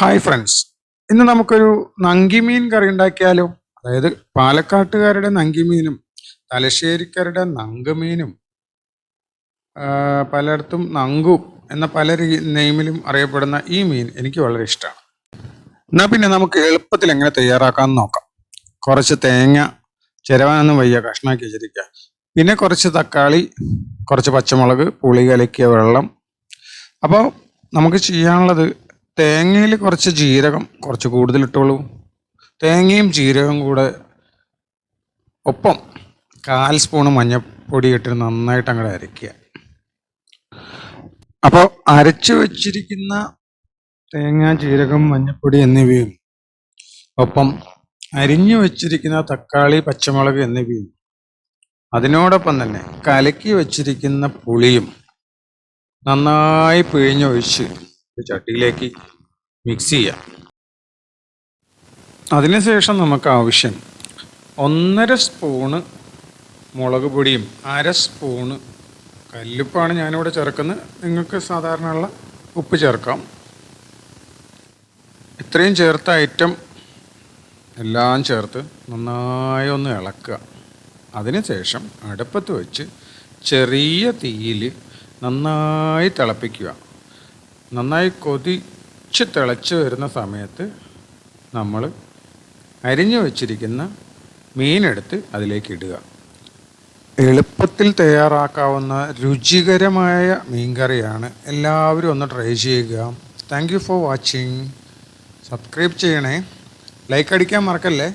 Hi friends ഇന്ന് നമുക്കൊരു നങ്കിമീൻ കറി ഉണ്ടാക്കിയാലോ? അതായത് പാലക്കാട്ടുകാരുടെ നങ്കിമീനും തലശ്ശേരിക്കാരുടെ നങ്കുമീനും പലയിടത്തും നങ്കു എന്ന പല നെയിമിലും അറിയപ്പെടുന്ന ഈ മീൻ എനിക്ക് വളരെ ഇഷ്ടമാണ്. എന്നാൽ പിന്നെ നമുക്ക് എളുപ്പത്തിൽ എങ്ങനെ തയ്യാറാക്കാമെന്ന് നോക്കാം. കുറച്ച് തേങ്ങ ചിരവാനൊന്നും വയ്യ കഷ്ണാക്കി വെച്ചിരിക്കുക പിന്നെ കുറച്ച് തക്കാളി കുറച്ച് പച്ചമുളക് പുളി കലക്കിയ വെള്ളം. അപ്പോൾ നമുക്ക് ചെയ്യാനുള്ളത് തേങ്ങയിൽ കുറച്ച് ജീരകം കുറച്ച് കൂടുതൽ ഇട്ടോളൂ തേങ്ങയും ജീരകവും കൂടെ ഒപ്പം കാൽ സ്പൂണ് മഞ്ഞൾപ്പൊടി ഇട്ട് നന്നായിട്ട് അങ്ങോട്ട് അരയ്ക്കുക. അപ്പോൾ അരച്ചു വച്ചിരിക്കുന്ന തേങ്ങ ജീരകം മഞ്ഞൾപ്പൊടി എന്നിവയും ഒപ്പം അരിഞ്ഞു വച്ചിരിക്കുന്ന തക്കാളി പച്ചമുളക് എന്നിവയും അതിനോടൊപ്പം തന്നെ കലക്കി വച്ചിരിക്കുന്ന പുളിയും നന്നായി പിഴിഞ്ഞൊഴിച്ച് ചട്ടിയിലേക്ക് മിക്സ് ചെയ്യാം. അതിനുശേഷം നമുക്ക് ആവശ്യം ഒന്നര സ്പൂണ് മുളക് പൊടിയും അര സ്പൂണ് കല്ലുപ്പാണ് ഞാനിവിടെ ചേർക്കുന്നത്. നിങ്ങൾക്ക് സാധാരണയുള്ള ഉപ്പ് ചേർക്കാം. ഇത്രയും ചേർത്ത ഐറ്റം എല്ലാം ചേർത്ത് നന്നായി ഒന്ന് ഇളക്കുക. അതിനുശേഷം അടുപ്പത്ത് വെച്ച് ചെറിയ തീയിൽ നന്നായി തിളപ്പിക്കുക. നന്നായി കൊതിച്ച് തിളച്ച് വരുന്ന സമയത്ത് നമ്മൾ അരിഞ്ഞു വച്ചിരിക്കുന്ന മീനെടുത്ത് അതിലേക്ക് ഇടുക. എളുപ്പത്തിൽ തയ്യാറാക്കാവുന്ന രുചികരമായ മീൻകറിയാണ്. എല്ലാവരും ഒന്ന് ട്രൈ ചെയ്യുക. Thank you for watching subscribe ചെയ്യണേ. ലൈക്ക് അടിക്കാൻ മറക്കല്ലേ?